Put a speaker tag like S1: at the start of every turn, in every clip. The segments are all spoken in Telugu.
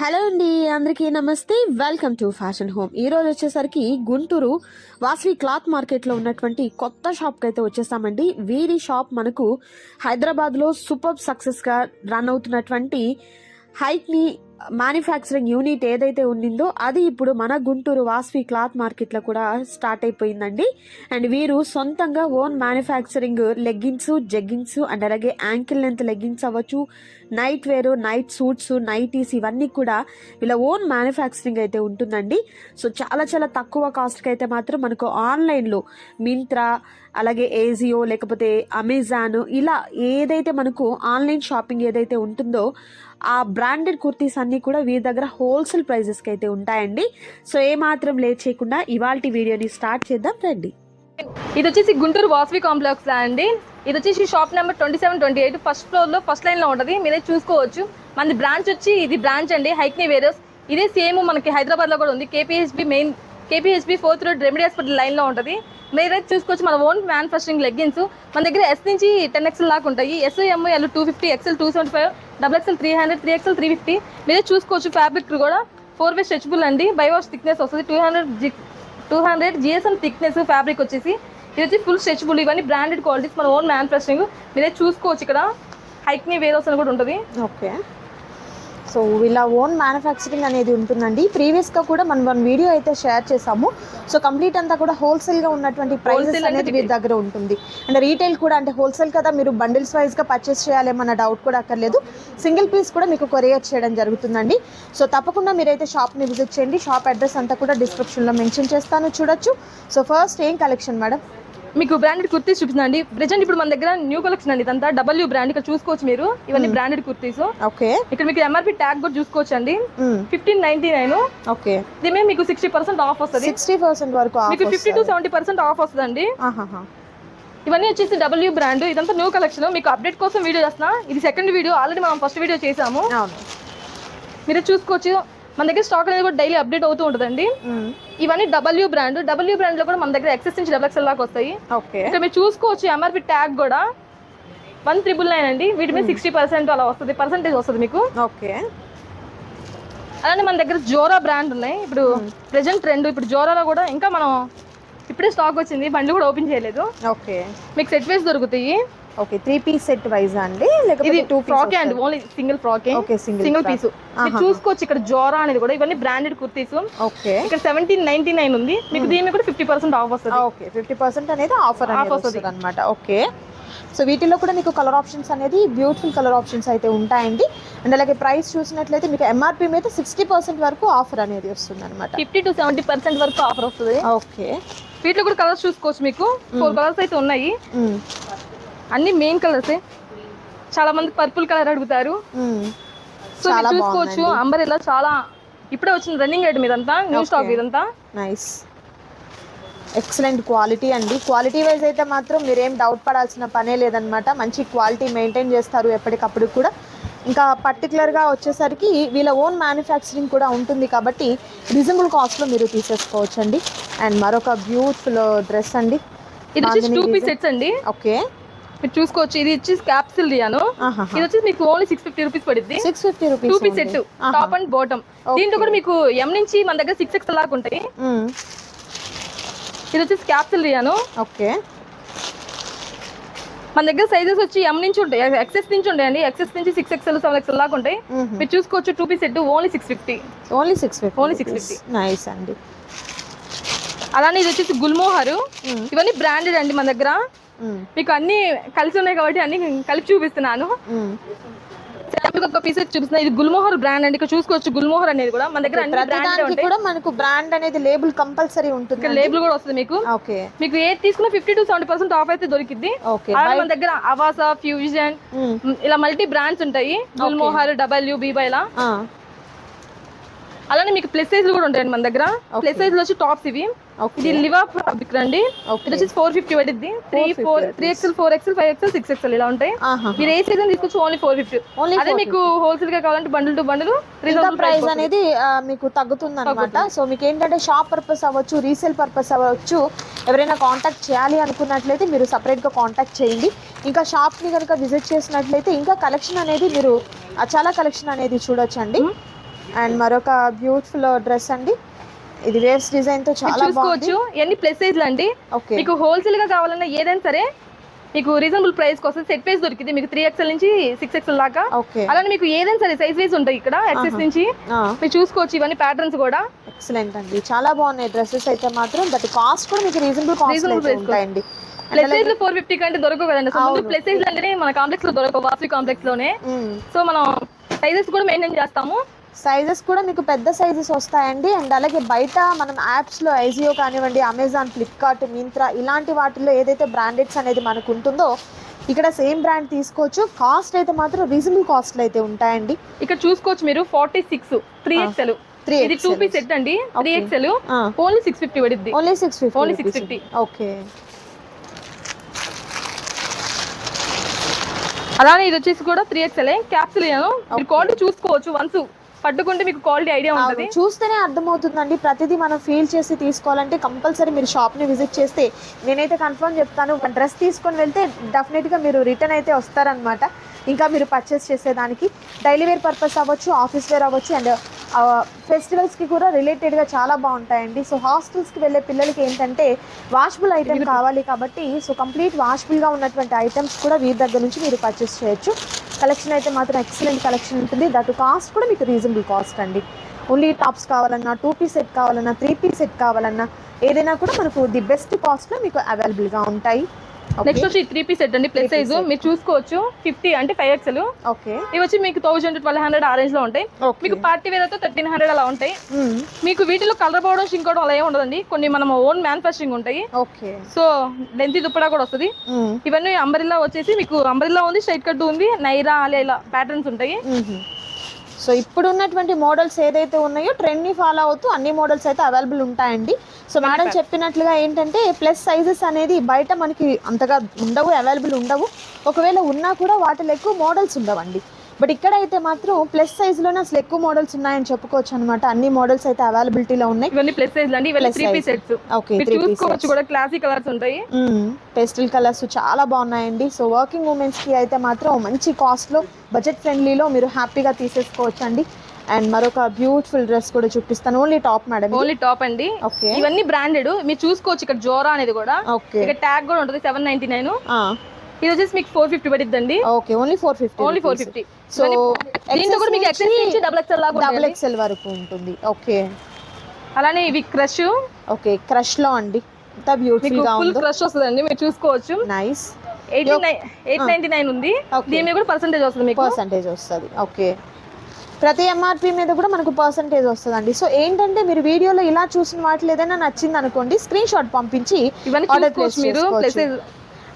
S1: హలో అండి అందరికీ నమస్తే. వెల్కమ్ టు ఫ్యాషన్ హోమ్ ఈరోజు వచ్చేసరికి గుంటూరు వాసవి క్లాత్ మార్కెట్లో ఉన్నటువంటి కొత్త షాప్కి అయితే వచ్చేసామండి వీరి షాప్ మనకు హైదరాబాద్లో సూపర్ సక్సెస్గా రన్ అవుతున్నటువంటి హైక్ని మ్యానుఫ్యాక్చరింగ్ యూనిట్ ఏదైతే ఉండిందో అది ఇప్పుడు మన గుంటూరు వాస్వి క్లాత్ మార్కెట్లో కూడా స్టార్ట్ అయిపోయిందండి. అండ్ వీరు సొంతంగా own manufacturing leggings jeggings and అలాగే యాంకిల్ లెంత్ లెగ్గిన్స్ అవ్వచ్చు night wear night suits nighties ఇవన్నీ కూడా వీళ్ళ ఓన్ మ్యానుఫ్యాక్చరింగ్ అయితే ఉంటుందండి. సో చాలా చాలా తక్కువ కాస్ట్కి అయితే మాత్రం మనకు ఆన్లైన్లో మింత్రా అలాగే ఏజియో లేకపోతే అమెజాన్ ఇలా ఏదైతే మనకు ఆన్లైన్ షాపింగ్ ఏదైతే ఉంటుందో ఆ బ్రాండెడ్ కుర్తీస్ అన్నీ కూడా వీరి దగ్గర హోల్సేల్ ప్రైజెస్కి అయితే ఉంటాయండి. సో ఏమాత్రం లేట్ చేయకుండా ఇవాళ వీడియోని స్టార్ట్ చేద్దాం రండి.
S2: ఇది వచ్చేసి గుంటూరు వాసవి కాంప్లెక్స్ అండి. ఇది వచ్చేసి shop number twenty seven twenty eight. First ఫ్లోర్లో ఫస్ట్ లైన్లో ఉంటుంది. మీరే చూసుకోవచ్చు. మనది బ్రాంచ్ వచ్చి ఇది బ్రాంచ్ అండి హైక్నీ వేరియస్ ఇదే సేమ్ మనకి హైదరాబాద్లో కూడా ఉంది. KPHB main KPHB fourth road remedy hospital లైన్లో ఉంటుంది. మీరైతే చూసుకోవచ్చు మన ఓన్ మ్యానుఫ్యాక్చరింగ్ లెగ్గిన్స్ మన దగ్గర ఎస్ నుంచి టెన్ ఎక్స్ఎల్ లాగా ఉంటాయి. S M L two fifty XL two seventy five double XL three hundred three XL three fifty మీరే చూసుకోవచ్చు ఫ్యాబ్రిక్ కూడా. ఫోర్ వే స్ట్రెచబుల్ అండి. బై వాష్ థిక్నెస్ వస్తుంది. Two hundred two hundred GSM thickness fabric వచ్చేసి ఇది వచ్చి ఫుల్ స్ట్రెచ్బుల్ ఇవన్నీ బ్రాండెడ్ క్వాలిటీస్ మన ఓన్ మ్యానుఫ్యాక్చరింగ్. మీరే చూసుకోవచ్చు ఇక్కడ. హైక్నీ వేర్ వస్తుంది కూడా ఉంటుంది.
S1: ఓకే. సో వీళ్ళ ఓన్ మ్యానుఫ్యాక్చరింగ్ అనేది ఉంటుందండి. ప్రీవియస్గా కూడా మనం వన్ వీడియో అయితే షేర్ చేసాము సో కంప్లీట్ అంతా కూడా హోల్సేల్గా ఉన్నటువంటి ప్రైసెస్ అనేది వీరి దగ్గర ఉంటుంది. అండ్ రీటైల్ కూడా అంటే హోల్సేల్ కదా మీరు బండిల్స్ వైజ్గా పర్చేస్ చేయాలేమన్న డౌట్ కూడా అక్కర్లేదు. సింగిల్ పీస్ కూడా మీకు కొరియర్ చేయడం జరుగుతుందండి. సో తప్పకుండా మీరైతే షాప్ని విజిట్ చేయండి. షాప్ అడ్రస్ అంతా కూడా డిస్క్రిప్షన్లో మెన్షన్ చేస్తాను. చూడొచ్చు. సో ఫస్ట్ ఏం కలెక్షన్ మేడం
S2: మీకు బ్రాండెడ్ కుర్తీస్ చూపిస్తుందండి ప్రజెంట్ ఇప్పుడు మన దగ్గర న్యూ కలెక్షన్ అండి. ఇదంతా డబ్ల్యూ బ్రాండ్ ఇక్కడ చూసుకోవచ్చు మీరు. ఇవన్నీ బ్రాండెడ్ కుర్తీస్.
S1: ఓకే.
S2: ఇక్కడ మీకు ఎంఆర్పి ట్యాగ్ కూడా చూసుకోవచ్చు అండి ఫిఫ్టీన్ నైన్టీ నైన్
S1: ఓకే.
S2: దీని మీకు సిక్స్టీ పర్సెంట్ ఆఫ్ వస్తుంది.
S1: సిక్స్టీ పర్సెంట్ వరకు
S2: మీకు fifty to seventy percent off వస్తుందండి.
S1: ఆహాహా.
S2: ఇవన్నీ వచ్చేసి డబ్ల్యూ బ్రాండ్ ఇదంతా న్యూ కలెక్షన్ మీకు అప్డేట్ కోసం వీడియో చేస్తున్నా. ఇది సెకండ్ వీడియో ఆల్రెడీ మనం ఫస్ట్ వీడియో చేసాము. మీరు చూసుకోవచ్చు. మన దగ్గర స్టాక్ అనేది కూడా డైలీ అప్డేట్ అవుతూ ఉంటుందండి. ఇవన్నీ డబ్ల్యూ బ్రాండ్ డబ్ల్యూ బ్రాండ్లో కూడా మన దగ్గర ఎక్సెస్ నుంచి డబల్ దాకా వస్తాయి.
S1: ఓకే.
S2: ఇక్కడ మీరు చూసుకోవచ్చు ఎంఆర్పి ట్యాగ్ కూడా. వన్ త్రిబుల్ నైన్ అండి. వీటి మీద సిక్స్టీ పర్సెంట్ అలా వస్తుంది. పర్సెంటేజ్ వస్తుంది మీకు.
S1: ఓకే.
S2: అలానే మన దగ్గర జోరా బ్రాండ్ ఉన్నాయి. ఇప్పుడు ప్రెజెంట్ ట్రెండ్ ఇప్పుడు జోరాలో కూడా ఇంకా మనం ఇప్పుడే స్టాక్ వచ్చింది. బండి కూడా ఓపెన్ చేయలేదు.
S1: ఓకే.
S2: మీకు సెట్ వేస్ దొరుకుతాయి.
S1: Okay three piece set wise అండి లేకపోతే
S2: ఇది
S1: two
S2: frock and only single frock
S1: single
S2: single
S1: frock.
S2: Piece చూసుకోవచ్చు ఇక్కడ జోరా అనేది కూడా ఇవన్నీ బ్రాండెడ్ కుర్తీస్.
S1: ఓకే.
S2: ఇక్కడ సెవెంటీన్ నైన్టీ నైన్ ఉంది. మీకు దీని మీద కూడా ఫిఫ్టీ పర్సెంట్ ఆఫ్ వస్తుంది.
S1: ఓకే ఫిఫ్టీ పర్సెంట్ అనేది ఆఫర్ అనేది
S2: వస్తది.
S1: అనమాట ఓకే. సో వీటిలో కూడా మీకు కలర్ ఆప్షన్స్ అనేది బ్యూటిఫుల్ కలర్ ఆప్షన్స్ అయితే ఉంటాయండి. అండ్ అలాగే ప్రైస్ చూసినట్లయితే మీకు ఎంఆర్పి మీద సిక్స్టీ పర్సెంట్ వరకు ఆఫర్ అనేది వస్తుంది అనమాట
S2: ఫిఫ్టీ టు సెవెంటీ పర్సెంట్ వరకు ఆఫర్ వస్తుంది.
S1: ఓకే.
S2: వీటిలో కూడా కలర్స్ చూసుకోవచ్చు మీకు. ఫోర్ కలర్స్ అయితే ఉన్నాయి.
S1: మ్మ్.
S2: అన్ని మెయిన్ కలర్సే చాలా మంది పర్పుల్ కలర్ అడుగుతారు. సో మీరు చూసుకోవచ్చు అంబర్ ఇలా చాలా ఇప్పుడే వచ్చిన రన్నింగ్ రేట్ మీదంతా న్యూ స్టాక్ ఇదంతా
S1: నైస్ ఎక్సలెంట్ క్వాలిటీ అండి. క్వాలిటీ వైజ్ అయితే మాత్రం మీరేం డౌట్ పడాల్సిన పనే లేదనమాట మంచి క్వాలిటీ మెయింటైన్ చేస్తారు ఎప్పటికప్పుడు కూడా. ఇంకా పర్టికులర్గా వచ్చేసరికి వీళ్ళ ఓన్ మ్యానుఫ్యాక్చరింగ్ కూడా ఉంటుంది కాబట్టి రీజనబుల్ కాస్ట్లో మీరు తీసేసుకోవచ్చు అండి అండ్ మరొక బ్యూటిఫుల్ డ్రెస్ అండి.
S2: ఇది టూ పీస్ సెట్స్ అండి.
S1: ఓకే
S2: మీరు చూసుకోవచ్చు. ఇది వచ్చి క్యాప్సిల్ దియాను ఇది వచ్చి మీకు ఓన్లీ సిక్స్ ఫిఫ్టీ రూపీస్ పడుద్ది.
S1: Six fifty
S2: two
S1: rupees
S2: piece set top and bottom దీంట్లో కూడా మీకు ఎం నుంచి మన దగ్గర సిక్స్ ఎక్స్ దాకా ఉంటాయి. ఇది వచ్చేసి క్యాప్సిల్ దియాను
S1: ఓకే.
S2: మన దగ్గర సైజెస్ వచ్చి ఎం నుంచి ఉంటాయి. ఎక్సెస్ నుంచి ఉంటాయండి. ఎక్సెస్ నుంచి సిక్స్ ఎక్స్ఎల్ సెవెన్ ఎక్స్ఎల్ దాకా ఉంటాయి. మీరు చూసుకోవచ్చు two piece set only six fifty
S1: only six fifty
S2: Only 650.
S1: Nice అండి.
S2: అలానే ఇది వచ్చేసి గుల్మోహర్. ఇవన్నీ బ్రాండెడ్ అండి మన దగ్గర. మీకు అన్ని కలిసి ఉన్నాయి కాబట్టి అన్ని కలిపి చూపిస్తున్నాను. మీకు ఒక పీస్ చూపిస్తున్నా. ఇది గుల్మోహర్ బ్రాండ్ అండి. ఇక్కడ చూసుకోవచ్చు గుల్మోహర్ అనేది కూడా. మన దగ్గర అన్ని బ్రాండ్
S1: కూడా మనకు బ్రాండ్ అనేది లేబుల్ కంపల్సరీ ఉంటుంది
S2: లేబుల్ కూడా వస్తుంది మీకు.
S1: ఓకే
S2: మీకు ఏది తీసుకున్నా fifty to seventy percent off అయితే దొరికింది మన దగ్గర అవాసా ఫ్యూజన్ ఇలా మల్టీ బ్రాండ్స్ ఉంటాయి. గుల్మోహర్ డబ్ల్యూ బీబా ఇలా. అలానే మీకు ప్లస్ సైజ్ కూడా ఉంటాయండి మన దగ్గర. ప్లస్ సైజ్ వచ్చి టాప్స్ ఇవి. ఇది లివా ఫ్యాబ్రిక్ రండి. ఇది వచ్చి four fifty పడిద్ది. Three four three XL four XL five XL six XL ఇలా ఉంటాయి. మీరు ఏ సీజన్ తీసుకొచ్చి ఓన్లీ ఫోర్ ఫిఫ్టీ అదే మీకు హోల్సేల్గా కావాలంటే బండిల్ టు బండిల్
S1: ప్రైస్ అనేది మీకు తగ్గుతుంది. అనమాట సో మీకు ఏంటంటే షాప్ పర్పస్ అవ్వచ్చు రీసేల్ పర్పస్ అవ్వచ్చు ఎవరైనా కాంటాక్ట్ చేయాలి అనుకున్నట్లయితే మీరు సపరేట్గా కాంటాక్ట్ చేయండి. ఇంకా షాప్ని కనుక విజిట్ చేసినట్లయితే ఇంకా కలెక్షన్ అనేది మీరు చాలా కలెక్షన్ అనేది చూడొచ్చండి. అండ్ మరొక బ్యూటిఫుల్ డ్రెస్ అండి. ఇది వేవ్స్
S2: డిజైన్తో
S1: చాలా బాగుంది
S2: చూసుకోవచ్చు. ఇవన్నీ ప్లస్ సైజ్లు అండి?
S1: ఓకే.
S2: మీకు హోల్సేల్గా కావాలన్నా ఏదైనా సరే మీకు రీజనబుల్ ప్రైస్ కోసం సెట్ వైజ్ దొరికింది. మీకు త్రీ ఎక్స్ఎల్ నుంచి సిక్స్ ఎక్స్ఎల్ దాకా.
S1: ఓకే.
S2: అలానే మీకు ఏదైనా సరే సైజ్ వైజ్ ఉంటాయి ఇక్కడ ఎక్సెస్ నుంచి. మీరు చూసుకోవచ్చు ఇవన్నీ ప్యాటర్న్స్ కూడా.
S1: ఎక్సలెంట్ అండి. చాలా బాగున్నాయి డ్రెస్సెస్ అయితే మాత్రం. దట్ కాస్ట్ కూడా మీకు రీజనబుల్
S2: price
S1: ఉంటాయండి.
S2: ప్లస్ సైజ్లో ఫోర్ ఫిఫ్టీ కంటే దొరకవు కదండి. సో ముందు. ప్లస్ సైజ్ అంటేనే మన కాంప్లెక్స్లో దొరకవు వాసవి
S1: కాంప్లెక్స్లోనే.
S2: సో మనం సైజెస్ కూడా మెయింటైన్ చేస్తాము.
S1: సైజెస్ కూడా మీకు పెద్ద సైజెస్ వస్తాయండి. అండ్ అలాగే బయట మనం యాప్స్లో ఐజియో కానివ్వండి అమెజాన్ ఫ్లిప్కార్ట్ మింత్రా ఇలాంటి వాటిల్లో ఏదైతే బ్రాండెడ్స్ అనేది మనకు ఉంటుందో ఇక్కడ సేమ్ బ్రాండ్ తీసుకోవచ్చు. కాస్ట్ అయితే మాత్రం రీజనబుల్ కాస్ట్లు అయితే ఉంటాయండి.
S2: ఇక్కడ చూసుకోవచ్చు మీరు forty six three XL
S1: three
S2: ఇది టూ పీస్ సెట్ అండి. Three. XL only six fifty పడిద్ది.
S1: Only six fifty
S2: Only 650.
S1: Okay
S2: అలానే ఇది వచ్చేసి కూడా త్రీ ఎక్స్ఎల్ క్యాప్సుల్ క్వాలిటీ చూసుకోవచ్చు వన్స్ పట్టుకుంటే మీకు క్వాలిటీ ఐడియా ఉంటుంది.
S1: చూస్తేనే అర్థమవుతుందండి. ప్రతిదీ మనం ఫీల్ చేసి తీసుకోవాలంటే కంపల్సరీ మీరు షాప్ని విజిట్ చేస్తే నేనైతే కన్ఫర్మ్ చెప్తాను. డ్రెస్ తీసుకొని వెళ్తే డెఫినెట్గా మీరు రిటర్న్ అయితే వస్తారనమాట ఇంకా మీరు పర్చేస్ చేసేదానికి డైలీ వేర్ పర్పస్ అవ్వచ్చు ఆఫీస్ వేర్ అవ్వచ్చు అండ్ ఫెస్టివల్స్కి కూడా రిలేటెడ్గా చాలా బాగుంటాయండి. సో హాస్టల్స్కి వెళ్ళే పిల్లలకి ఏంటంటే వాషబుల్ ఐటమ్ కావాలి కాబట్టి సో కంప్లీట్ వాషబుల్గా ఉన్నటువంటి ఐటమ్స్ కూడా వీరి దగ్గర నుంచి మీరు పర్చేస్ చేయొచ్చు. కలెక్షన్ అయితే మాత్రం ఎక్సలెంట్ కలెక్షన్ ఉంటుంది. దట్ కాస్ట్ కూడా మీకు రీజనబుల్ కాస్ట్ అండి. ఓన్లీ టాప్స్ కావాలన్నా టూ పీస్ సెట్ కావాలన్నా త్రీ పీస్ సెట్ కావాలన్నా ఏదైనా కూడా మనకు ది బెస్ట్ కాస్ట్లో మీకు అవైలబుల్గా ఉంటాయి.
S2: నెక్స్ట్ వచ్చి త్రీ పీస్ సెట్ అండి. ప్లస్ సైజ్ మీరు చూసుకోవచ్చు. ఫిఫ్టీ అంటే ఫైవ్ ఎక్స్ఎల్
S1: ఓకే
S2: ఇవి వచ్చి మీకు థౌసండ్ ట్వెల్వ్ హండ్రెడ్ ఆ రేంజ్లో ఉంటాయి. మీకు పార్టీ వేర్ అయితే థర్టీన్ హండ్రెడ్ అలా ఉంటాయి. మీకు వీటిలో కలర్ పోవడం షింకోవడం అలా ఏమి ఉండదండి. కొన్ని మనం ఓన్ మ్యానుఫాక్చరింగ్ ఉంటాయి.
S1: ఓకే
S2: సో లెంత్ దుప్పడా కూడా వస్తుంది. ఇవన్నీ అంబరిల్లా వచ్చేసి మీకు అంబరిల్లా ఉంది స్ట్రైట్ కట్ ఉంది నైరా అలా ఇలా ప్యాటర్న్స్ ఉంటాయి.
S1: సో ఇప్పుడు ఉన్నటువంటి మోడల్స్ ఏదైతే ఉన్నాయో ట్రెండ్ని ఫాలో అవుతూ అన్ని మోడల్స్ అయితే అవైలబుల్ ఉంటాయండి. సో మేడం చెప్పినట్లుగా ఏంటంటే ప్లస్ సైజెస్ అనేది బయట మనకి అంతగా ఉండవు అవైలబుల్ ఉండవు. ఒకవేళ ఉన్నా కూడా వాటిలో ఎక్కువ మోడల్స్ ఉండవండి. బట్ ఇక్కడ అయితే మాత్రం ప్లస్ సైజ్లోనే అసలు ఎక్కువ మోడల్స్ ఉన్నాయని చెప్పుకోవచ్చు అనమాట అన్ని మోడల్స్ అయితే అవైలబిలిటీలో ఉన్నాయి.
S2: ఇవన్నీ ప్లస్ సైజ్ అండి ఇవన్నీ
S1: Plus
S2: three piece
S1: size.
S2: Sets
S1: okay
S2: మీరు
S1: త్రీ
S2: చూసుకోవచ్చు కూడా క్లాసిక్ కలర్స్ ఉంటాయి.
S1: పేస్టల్ కలర్స్ చాలా బాగున్నాయండి. సో వర్కింగ్ ఉమెన్స్కి అయితే మాత్రం మంచి కాస్ట్లో బడ్జెట్ ఫ్రెండ్లీలో మీరు హ్యాపీగా తీసేసుకోవచ్చు అండి అండ్ మరొక బ్యూటిఫుల్ డ్రెస్ కూడా చూపిస్తాను. Only top madam
S2: only top అండి.
S1: ఓకే
S2: ఇవన్నీ బ్రాండెడ్ మీరు చూసుకోవచ్చు ఇక్కడ జోరా అనేది కూడా.
S1: ఓకే
S2: ఇక్కడ ట్యాగ్ కూడా ఉంటుంది సెవెన్ నైన్టీ నైన్ ఇది వచ్చేసి మీకు four fifty పడిద్దండి
S1: okay only four fifty
S2: only four fifty
S1: so
S2: దీంట్లో కూడా మీకు ఎక్సెస్ నుంచి డబుల్ ఎక్స్ఎల్ లాగా
S1: డబుల్
S2: ఉంటుంది
S1: ఎక్స్ఎల్ వరకు ఉంటుంది. ఓకే
S2: అలానే ఇవి క్రష్
S1: ఓకే క్రష్లో అండి. ఎంత బ్యూటిఫుల్గా
S2: ఫుల్ క్రష్ వస్తుందండి మీరు చూసుకోవచ్చు.
S1: Nice
S2: eighty nine eight ninety nine ఉంది. దీని మీద కూడా పర్సెంటేజ్ వస్తుంది మీకు.
S1: పర్సంటేజ్ వస్తుంది. ఓకే ప్రతి ఎంఆర్పి మీద కూడా మనకు పర్సంటేజ్ వస్తుందండి. సో ఏంటంటే మీరు వీడియోలో ఇలా చూసిన వాటిలో ఏదైనా నచ్చింది అనుకోండి స్క్రీన్ షాట్ పంపించి
S2: మీరు.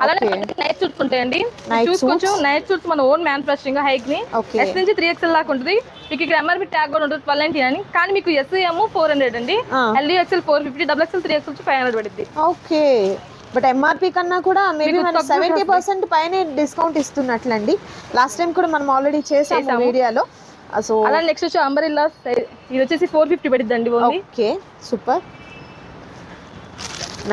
S2: అలానే. నైట్ సూట్స్ ఉంటాయండి. చూసుకోవచ్చు నైట్ సూట్స్ మన ఓన్ మ్యానుఫాక్చరింగ్ హైక్ని.
S1: ఓకే
S2: ఎస్ నుంచి త్రీ ఎక్స్ఎల్ దాకా ఉంటుంది. మీకు ఇక్కడ ఎంఆర్పి ట్యాగ్ కూడా ఉంటుంది ట్వెల్వ్ నైన్టీ అని కానీ మీకు S A M four hundred అండి. LD XL four fifty double XL three XL five hundred పడుద్ది.
S1: ఓకే బట్ ఎంఆర్పి కన్నా కూడా మేబీ మనం సెవెంటీ. పర్సెంట్ పైన డిస్కౌంట్ ఇస్తున్నట్లండి. లాస్ట్ టైం కూడా మనం ఆల్రెడీ చేసాము
S2: చేసాము.
S1: సో
S2: అలా నెక్స్ట్ వచ్చి అంబరిల్లా ఇది వచ్చేసి ఫోర్ ఫిఫ్టీ పడిద్దండి
S1: ఓకే సూపర్.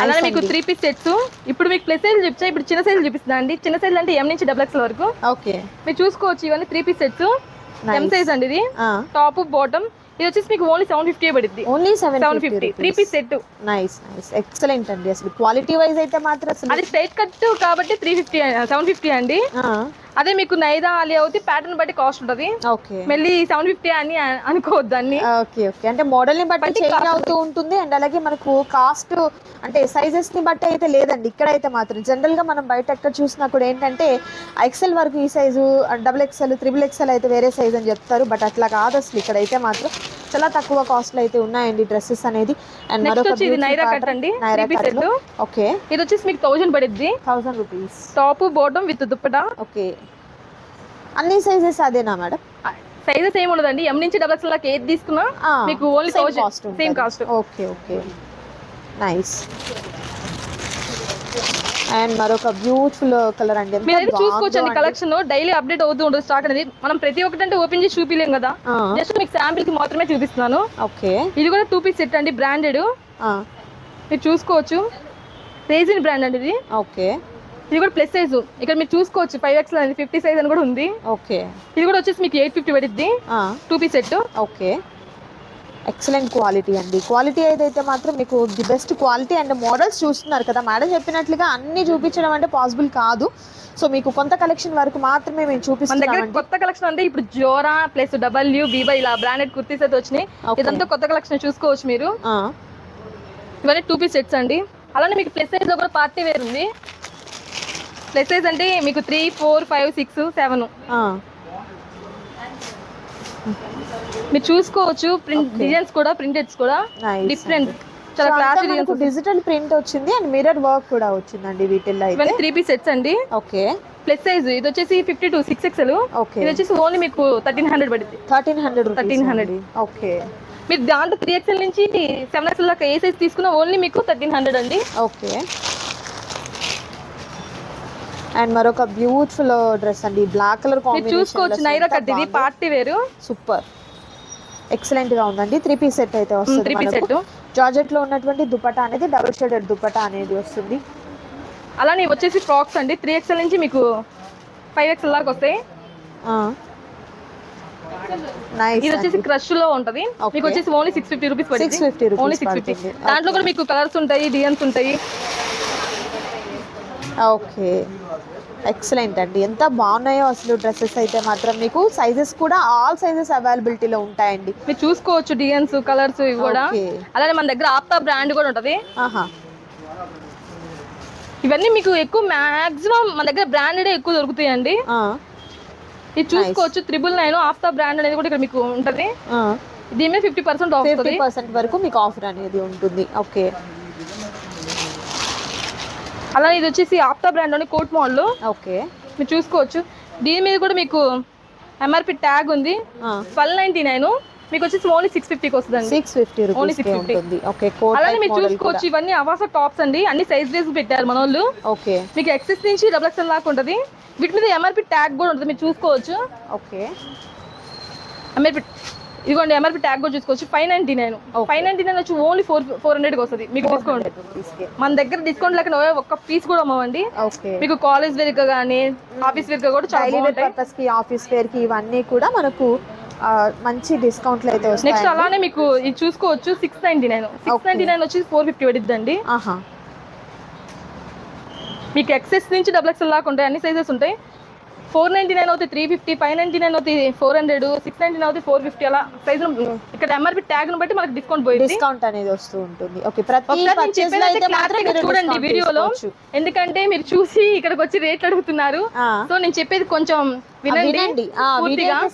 S2: అలానే మీకు త్రీ పీస్ సెట్స్ ఇప్పుడు మీకు ప్లస్ సైజ్ చూపించా ఇప్పుడు చిన్న సైజ్ చూపిస్తున్నా అండి. చిన్న సైజ్ అంటే ఎం నుంచి డబుల్ ఎక్స్ఎల్ వరకు.
S1: ఓకే.
S2: మీరు చూసుకోవచ్చు ఇవన్నీ three piece sets M size అండి ఇది. టాప్ బాటమ్ ఇది వచ్చేసి మీకు only seven fifty పడిద్ది.
S1: Only seven
S2: fifty three piece set
S1: nice nice excellent అండి. అసలు క్వాలిటీ వైజ్ అయితే మాత్రం
S2: అది స్ట్రైట్ కట్ కాబట్టి త్రీ ఫిఫ్టీ సెవెన్ ఫిఫ్టీ అండి. అదే మీకు నైదా అలి అవుతే ప్యాటర్న్ బట్టి కాస్ట్ ఉంటుంది.
S1: ఓకే.
S2: మళ్ళీ సెవెన్ ఫిఫ్టీ అని అనుకోవద్దు అన్ని
S1: ఓకే ఓకే. అంటే మోడల్ని బట్టి చేంజ్. అవుతూ ఉంటుంది. అండ్ అలాగే మనకు కాస్ట్ అంటే సైజెస్ని బట్టి అయితే లేదండి. ఇక్కడైతే మాత్రం జనరల్గా మనం బయట ఎక్కడ చూసినా కూడా ఏంటంటే ఎక్సెల్ వరకు ఈ size double XL triple XL అయితే వేరే సైజ్ అని చెప్తారు. బట్ అట్లా కాదు అసలు. ఇక్కడైతే మాత్రం చాలా తక్కువ కాస్ట్లో అయితే ఉన్నాయండి డ్రెస్సెస్ అనేది. అండ్ మరొక
S2: ఇది నైరా కట్ అండి
S1: నైరా కట్ ఓకే
S2: ఇది వచ్చేసి మీకు thousand పడిద్ది.
S1: Thousand rupees
S2: top bottom with dupatta?
S1: Okay అన్ని సైజెస్ అదేనా మేడం
S2: సైజెస్ ఏమి ఉండదండి. ఎం నుంచి డబల్ ఎక్స్ఎల్ ఏది తీసుకున్నా మీకు only
S1: cost
S2: thousand same cost
S1: okay okay nice and మరొక బ్యూటిఫుల్ కలర్ అండి.
S2: చూసుకోవచ్చు అండి. కలెక్షన్. డైలీ అప్డేట్ అవుతూ ఉంటుంది స్టాక్ అనేది. మనం ప్రతి ఒక్కటి అంటే ఓపెన్ చేసి చూపించలేం కదా. జస్ట్ మీకు శాంపిల్కి మాత్రమే చూపిస్తున్నాను.
S1: ఓకే.
S2: ఇది కూడా టూ పీస్ సెట్ అండి బ్రాండెడ్.
S1: ఆ,
S2: మీరు చూసుకోవచ్చు. రేజిన్ బ్రాండ్ అండి ఇది.
S1: ఓకే.
S2: ఇది కూడా ప్లస్ సైజ్ ఇక్కడ మీరు చూసుకోవచ్చు ఫైవ్ ఎక్స్ అనేది ఫిఫ్టీ సైజ్ అని కూడా ఉంది.
S1: ఓకే.
S2: ఇది కూడా వచ్చేసి మీకు eight fifty పడిద్ది. Two piece set
S1: okay. Excellent quality అండి. క్వాలిటీ ఏదైతే మాత్రం మీకు the best quality and models చూస్తున్నారు కదా మేడం చెప్పినట్లుగా అన్ని చూపించడం అంటే పాసిబుల్ కాదు. సో మీకు కొంత కలెక్షన్ వరకు మాత్రమే మేము చూపిస్తున్నామండి.
S2: కొత్త కలెక్షన్ అంటే ఇప్పుడు జోరా ప్లస్ డబ్ల్యూ బీబా ఇలా బ్రాండెడ్ కుర్తీస్ అయితే వచ్చినాయి. ఇదంతా కొత్త కలెక్షన్ చూసుకోవచ్చు మీరు. ఇవన్నీ టూ పీస్ సెట్స్ అండి. అలానే మీకు ప్లస్ సైజ్లో కూడా పార్టీ వేర్ ఉంది. ప్లస్ సైజ్ అంటే మీకు three four five six seven మీరు చూసుకోవచ్చు ప్రింట్ డిజైన్స్ కూడా ప్రింటెడ్స్ కూడా డిఫరెంట్. చాలా క్లాస్
S1: మనకు డిజిటల్ ప్రింట్ వచ్చింది అండ్ మిరర్ వర్క్ కూడా వచ్చిందండి వీటిల్లో అయితే.
S2: ఇవన్నీ త్రీ పీస్ సెట్స్ అండి.
S1: ఓకే
S2: ప్లస్ సైజ్ ఇది వచ్చేసి fifty two six XL
S1: okay
S2: ఇది వచ్చేసి ఓన్లీ మీకు థర్టీన్ హండ్రెడ్ పడుతుంది
S1: థర్టీన్ హండ్రెడ్
S2: 1300.
S1: ఓకే
S2: మీరు దాంట్లో త్రీ ఎక్స్ఎల్ నుంచి సెవెన్ ఎక్స్ఎల్ దాకా ఏ సైజ్ తీసుకున్నా ఓన్లీ మీకు థర్టీన్ హండ్రెడ్ అండి.
S1: ఓకే అండ్ మరొక బ్యూటిఫుల్ డ్రెస్ అండి. బ్లాక్ కలర్
S2: మీరు చూసుకోవచ్చు నైరా కట్ ఇది పార్టీ వేరు
S1: సూపర్ ఎక్సలెంట్గా ఉందండి. త్రీ పీస్ సెట్ అయితే వస్తుంది
S2: త్రీ పీస్ సెట్.
S1: జార్జెట్లో ఉన్నటువంటి దుపట్టా అనేది డబుల్ షేడెడ్ దుపట్టా అనేది వస్తుంది.
S2: అలానే వచ్చేసి ఫ్రాక్స్ అండి. త్రీ ఎక్స్ఎల్ నుంచి మీకు ఫైవ్ ఎక్స్ఎల్ దాకా వస్తాయి. ఇది వచ్చేసి క్రష్లో ఉంటది. మీకు వచ్చేసి only six fifty rupees
S1: 650 rupees
S2: only six fifty. దాంట్లో కూడా మీకు కలర్స్ ఉంటాయి డిజైన్స్ ఉంటాయి.
S1: ఓకే. ఎక్సలెంట్ అండి. ఎంత బాగున్నాయో అసలు డ్రెస్సెస్ అయితే మాత్రం మీకు. సైజెస్ కూడా ఆల్ సైజెస్ అవైలబిలిటీలో ఉంటాయండి.
S2: మీరు చూసుకోవచ్చు డిజైన్స్ కలర్స్ ఇవి కూడా. అలానే మన దగ్గర ఆప్తా బ్రాండ్ కూడా ఉంటది.
S1: ఆహా.
S2: ఇవన్నీ మీకు ఎక్కువ మాక్సిమం మన దగ్గర బ్రాండెడ్ ఎక్కువ దొరుకుతాయండి. ఇది చూసుకోవచ్చు త్రిబుల్ నైన్ ఆఫ్తా బ్రాండ్ అనేది కూడా ఇక్కడ మీకు ఉంటది. దీని మీద ఫిఫ్టీ పర్సెంట్ ఆఫ్
S1: పర్సెంట్ వరకు మీకు ఆఫర్ అనేది ఉంటుంది. ఓకే.
S2: అలానే ఇది వచ్చేసి ఆప్తా బ్రాండ్ అని కోట్ మోడల్.
S1: ఓకే.
S2: మీరు చూసుకోవచ్చు. దీని మీద కూడా మీకు ఎంఆర్పి ట్యాగ్ ఉంది. ట్వెల్వ్ నైన్టీ నైన్ మీకు వచ్చేసి ఓన్లీ సిక్స్ ఫిఫ్టీకి వస్తుందండి.
S1: Six fifty rupees
S2: 650.
S1: ఉంటుంది. ఓకే
S2: అలానే మీరు చూసుకోవచ్చు ఇవన్నీ అవాస టాప్స్ అండి. అన్ని సైజ్ డ్రెస్ పెట్టారు మన వాళ్ళు
S1: ఓకే.
S2: మీకు ఎక్సెస్ నుంచి డబుల్ ఎక్స్ఎల్ దాకా ఉంటుంది. వీటి మీద ఎంఆర్పి ట్యాగ్ కూడా ఉంటుంది. మీరు చూసుకోవచ్చు.
S1: ఓకే.
S2: ఎంఆర్పి ఇదిగోండి ఎంఆర్పి ట్యాగ్ కూడా చూసుకోవచ్చు. Five ninety nine five ninety nine వచ్చి ఓన్లీ ఫోర్ ఫోర్ హండ్రెడ్కి వస్తుంది. మీకు డిస్కౌంట్ మన దగ్గర డిస్కౌంట్ లేకుండా ఒక్క పీస్ కూడా అమ్మవండి. మీకు కాలేజ్ వేర్ కానీ ఆఫీస్ వేర్ కూడా చాలా
S1: కి ఆఫీస్ వేర్కి ఇవన్నీ కూడా మనకు మంచి డిస్కౌంట్లు అయితే వస్తాయి
S2: నెక్స్ట్ అలానే మీకు ఇది చూసుకోవచ్చు six ninety nine six ninety nine వచ్చి ఫోర్ ఫిఫ్టీ పడిద్దండి. మీకు ఎక్సెస్ నుంచి డబుల్ ఎక్స్ఎల్ దాకా ఉంటాయి అన్ని సైజెస్ ఉంటాయి. ఫోర్ నైన్టీ నైన్ అవుతాయి three fifty five ninety nine అవుతాయి four hundred six ninety nine అవుతాయి ఫోర్ ఫిఫ్టీ అలా సైజ్ ఇక్కడ ఎంఆర్పి ట్యాగ్ను బట్టి మనకి డిస్కౌంట్ పోయింది.
S1: డిస్కౌంట్ అనేది వస్తూ ఉంటుంది. ఓకే ప్రతి
S2: చూడండి వీడియోలో. ఎందుకంటే మీరు చూసి ఇక్కడికి వచ్చి రేట్లు అడుగుతున్నారు. సో నేను చెప్పేది కొంచెం వినండి.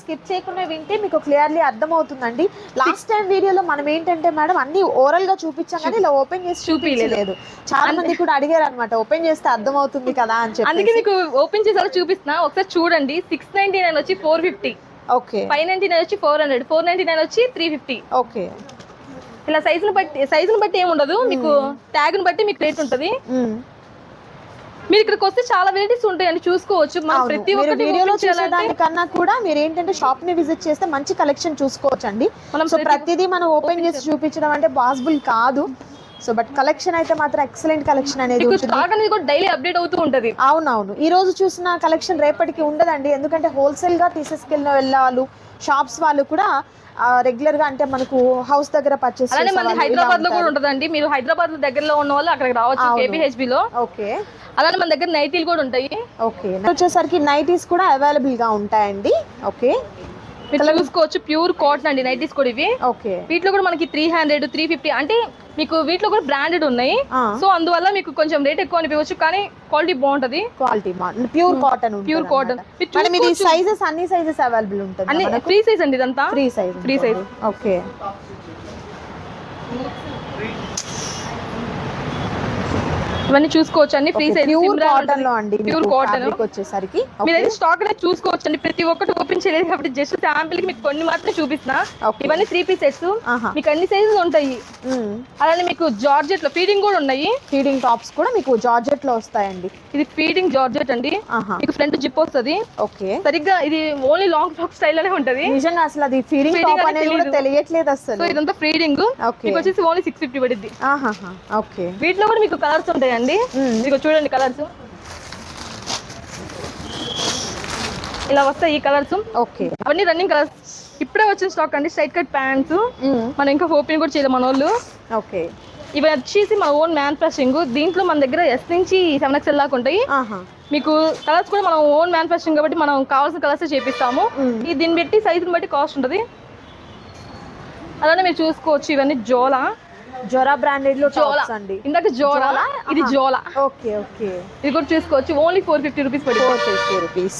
S1: స్కిప్ చేయకుండా వింటే మీకు క్లియర్లీ అర్థమవుతుందండి. లాస్ట్ టైం వీడియోలో మనం ఏంటంటే మేడం అన్ని ఓరల్గా చూపించాం కానీ ఇలా ఓపెన్ చేసి. చూపించలేదు. చాలా మంది కూడా అడిగారు అనమాట ఓపెన్ చేస్తే అర్థమవుతుంది కదా అని చెప్పి
S2: అందుకే మీకు ఓపెన్ చేసారో చూపిస్తున్నా. ఒకసారి చూడండి. సిక్స్ నైన్టీ నైన్ వచ్చి four fifty
S1: okay.
S2: Five ninety nine వచ్చి four hundred four ninety nine వచ్చి త్రీ ఫిఫ్టీ
S1: ఓకే.
S2: ఇలా సైజును బట్టి సైజును బట్టి ఏమి ఉండదు మీకు ట్యాగ్ను బట్టి మీకు రేట్ ఉంటుంది. మీరు ఇక్కడికి వస్తే చాలా వెరైటీస్ ఉంటాయండి చూసుకోవచ్చు. మనం. ప్రతి ఒక్కటి
S1: వీడియోలో చూసేదానికన్నా కూడా మీరు ఏంటంటే షాప్ని విజిట్ చేస్తే మంచి కలెక్షన్ చూసుకోవచ్చండి.
S2: మనం
S1: సో
S2: ప్రతి
S1: ప్రతిదీ మనం ఓపెన్ చేసి చూపించడం అంటే పాసిబుల్ కాదు. సో బట్ కలెక్షన్ అయితే మాత్రం ఎక్సలెంట్ కలెక్షన్ అనేది
S2: కూడా డైలీ అప్డేట్ అవుతూ ఉంటది.
S1: అవునవును. ఈ రోజు చూసిన కలెక్షన్ రేపటికి ఉండదండి. ఎందుకంటే హోల్సేల్గా తీసేసుకెళ్ళిన వెళ్ళాలి షాప్స్ వాళ్ళు కూడా రెగ్యులర్గా అంటే మనకు హౌస్ దగ్గర పర్చేస్
S2: అలానే మనకి హైదరాబాద్లో కూడా ఉంటదండి. మీరు హైదరాబాద్ దగ్గరలో ఉన్న వాళ్ళు అక్కడికి రావచ్చు
S1: అవును.
S2: కేపీహెచ్బి లో.
S1: ఓకే.
S2: అలానే మన దగ్గర నైటీలు కూడా ఉంటాయి.
S1: ఓకే. వచ్చేసరికి నైటీస్ కూడా అవైలబుల్గా ఉంటాయండి. ఓకే.
S2: మీరు చూసుకోవచ్చు ప్యూర్ కాటన్ అండి నైటీస్ కూడా ఇవి.
S1: ఓకే.
S2: వీటిలో కూడా మనకి త్రీ హండ్రెడ్ త్రీ ఫిఫ్టీ అంటే మీకు వీటిలో కూడా బ్రాండెడ్ ఉన్నాయి. సో అందువల్ల మీకు కొంచెం రేట్ ఎక్కువ అనిపించవచ్చు కానీ క్వాలిటీ బాగుంటది.
S1: Quality pure cotton
S2: pure cotton
S1: ఇది. సైజెస్ అన్ని సైజెస్ అవైలబుల్ ఉంటుంది
S2: అన్ని ఫ్రీ సైజ్ అండి ఇదంతా.
S1: Free size
S2: Free size.
S1: Okay
S2: ఇవన్నీ చూసుకోవచ్చు అన్ని ఫ్రీ సైజ్
S1: ప్యూర్ కాటన్లో అండి
S2: ప్యూర్ కాటన్
S1: వచ్చేసరికి.
S2: మీరైతే స్టాక్ అనేది చూసుకోవచ్చు అండి ప్రతి ఒక్కటి ఓపెన్ చేయలేదు కాబట్టి జస్ట్ శాంపిల్కి మీకు కొన్ని మాత్రమే చూపిస్తున్నా.
S1: Okay.
S2: ఇవన్నీ త్రీ పీస్ సెట్స్
S1: ఆహా.
S2: మీకు అన్ని సైజెస్ ఉంటాయి. అలానే మీకు జార్జెట్లో ఫీడింగ్ కూడా ఉన్నాయి.
S1: ఫీడింగ్ టాప్స్ కూడా మీకు జార్జెట్లో వస్తాయండి.
S2: ఇది ఫీడింగ్ జార్జెట్ అండి. మీకు ఫ్రంట్ జిప్ వస్తుంది.
S1: ఓకే
S2: సరిగ్గా ఇది ఓన్లీ లాంగ్ ఫ్రాక్ స్టైల్లోనే ఉంటది.
S1: నిజంగా అసలు అది ఫీడింగ్ టాప్
S2: అనేది
S1: కూడా. తెలియట్లేదు
S2: సో
S1: అసలు.
S2: ఇదంతా ఫీడింగ్ మీకు వచ్చేసి ఓన్లీ సిక్స్ ఫిఫ్టీ పడిద్ది.
S1: ఆహాహా. ఓకే
S2: వీటిలో కూడా మీకు కలర్స్ ఉంటాయండి.
S1: అండి
S2: ఇదిగో చూడండి కలర్స్. ఇలా వస్తాయి ఈ కలర్స్.
S1: ఓకే.
S2: అవన్నీ రన్నింగ్ కలర్స్. ఇప్పుడే వచ్చిన స్టాక్ అండి స్ట్రైట్ కట్ ప్యాంట్స్ మనం ఇంకా ఓపెన్ కూడా చేయలేదు మన వాళ్ళు
S1: ఓకే.
S2: ఇవి వచ్చేసి మా ఓన్ మ్యాన్ ఫ్రెషింగ్ దీంట్లో మన దగ్గర ఎస్ నుంచి సెవెన్ ఎక్స్ దాకా ఉంటాయి. మీకు కలర్స్ కూడా మనం ఓన్ మ్యాన్ ఫ్యాషింగ్ కాబట్టి మనం కావాల్సిన కలర్స్ చేపిస్తాము. ఈ దీన్ని బట్టి సైజుని బట్టి కాస్ట్ ఉంటుంది. అలానే మీరు చూసుకోవచ్చు ఇవన్నీ జోలా.
S1: జోరా బ్రాండెడ్లో
S2: జోలా.
S1: టాప్స్ అండి.
S2: ఇందాక జోలా? ఇది. జోలా.
S1: Okay okay.
S2: ఇది కూడా చూసుకోవచ్చు. ఓన్లీ ఫోర్ ఫిఫ్టీ రూపీస్ పడి
S1: four fifty rupees.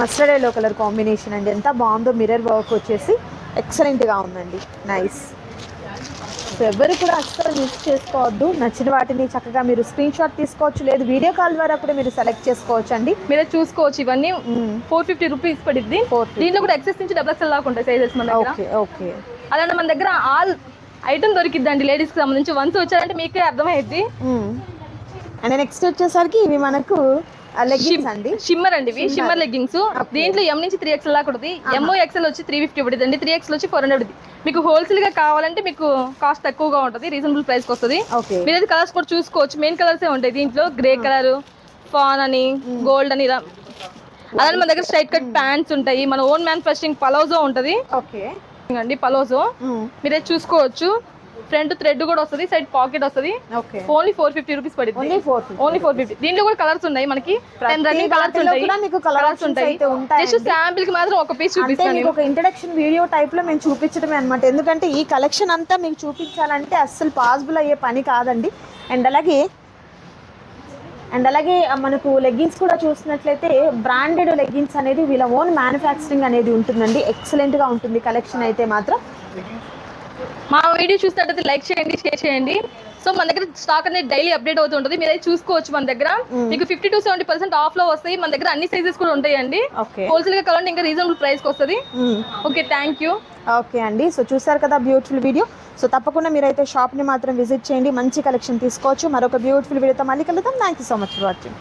S1: Mustard yellow colour combination అండి. ఎంత బాగుందో మిర్రర్ వర్క్ వచ్చేసి ఎక్సలెంట్గా ఉందండి. నైస్. సో ఎవరు కూడా అస్సలు మిస్ చేసుకోవద్దు. నచ్చిన వాటిని చక్కగా మీరు స్క్రీన్ షాట్ తీసుకోవచ్చు. లేదు వీడియో కాల్ ద్వారా కూడా మీరు సెలెక్ట్ చేసుకోవచ్చు అండి
S2: మీరే చూసుకోవచ్చు ఇవన్నీ. ఫోర్ ఫిఫ్టీ రూపీస్ పడిద్ది.
S1: 450.
S2: దీంట్లో కూడా ఎక్సెస్ నుంచి డబుల్ ఎక్స్ఎల్ దాకా ఉంటాయి సైజెస్ మన
S1: ఓకే ఓకే.
S2: అలానే మన దగ్గర ఆల్ ఐటమ్ దొరికిద్దండి లేడీస్కి సంబంధించి. వన్స్ వచ్చారంటే మీకే అర్థమైద్ది
S1: అండ్ నెక్స్ట్ వచ్చేసరికి ఇవి మనకు లెగ్గిన్స్ అండి.
S2: షిమ్మర్ అండి ఇవి షిమ్మర్ లెగ్గింగ్స్ దీంట్లో ఎం నుంచి త్రీ ఎక్స్ఎల్ దాకా ఉంటుంది ఎంఓ ఎక్స్ఎల్ వచ్చి త్రీ ఫిఫ్టీ పడుతుంది అండి. త్రీ ఎక్స్ఎల్ వచ్చి ఫోర్ హండ్రెడ్ మీకు హోల్సేల్గా కావాలంటే మీకు కాస్ట్ తక్కువగా ఉంటుంది రీజనబుల్ ప్రైస్కి వస్తుంది. మీరైతే కలర్స్ కూడా చూసుకోవచ్చు. మెయిన్ కలర్స్ ఉంటాయి దీంట్లో. గ్రే కలర్ ఫాన్ అని గోల్డ్ అని ఇలా. అలానే మన దగ్గర స్ట్రైట్ కట్ ప్యాంట్స్ ఉంటాయి. మన ఓన్ మ్యానుఫ్యాక్చరింగ్ పలోజో ఉంటుంది.
S1: ఓకే.
S2: అండి పలోజో మీరే చూసుకోవచ్చు. ఫ్రంట్ థ్రెడ్ కూడా వస్తుంది సైడ్ పాకెట్ వస్తుంది.
S1: Okay.
S2: Only four fifty rupees పడింది
S1: only four
S2: only four fifty దీంట్లో కూడా కలర్స్ ఉన్నాయి మనకి. టెన్ రన్నింగ్ కలర్స్ ఉంటాయి. కలర్స్ ఉంటాయి. జస్ట్ శాంపిల్కి మాత్రం ఒక పీస్ చూపిస్తాను.
S1: మీకు ఒక ఇంట్రడక్షన్ వీడియో టైప్లో మేము చూపించడమే అనమాట ఎందుకంటే ఈ కలెక్షన్ అంతా మీకు చూపించాలంటే అస్సలు పాసిబుల్ అయ్యే పని కాదండి. అండ్ అలాగే అండ్ అలాగే మనకు లెగ్గిన్స్ కూడా చూసినట్లయితే బ్రాండెడ్ లెగ్గిన్స్ అనేది వీళ్ళ ఓన్ మ్యానుఫ్యాక్చరింగ్ అనేది ఉంటుందండి. ఎక్సలెంట్గా ఉంటుంది కలెక్షన్ అయితే మాత్రం.
S2: మా వీడియో చూసినట్టయితే లైక్ చేయండి షేర్ చేయండి. సో మన దగ్గర స్టాక్ అనేది డైలీ అప్డేట్ అవుతూ ఉంటుంది. మీరైతే చూసుకోవచ్చు మన దగ్గర. మీకు ఫిఫ్టీ టు సెవెంటీ పర్సెంట్ ఆఫ్లో వస్తాయి. మన దగ్గర అన్ని సైజెస్ కూడా ఉంటాయండి. హోల్సేల్గా కావాలంటే ఇంకా రీజనబుల్ ప్రైస్కి వస్తుంది. ఓకే థ్యాంక్ యూ
S1: ఓకే అండి. సో చూసారు కదా బ్యూటిఫుల్ వీడియో సో తప్పకుండా మీరైతే షాప్ని మాత్రం విజిట్ చేయండి. మంచి కలెక్షన్ తీసుకోవచ్చు. మరొక బ్యూటిఫుల్ వీడియోతో మళ్ళీ కలుద్దాం. Thank you so much for watching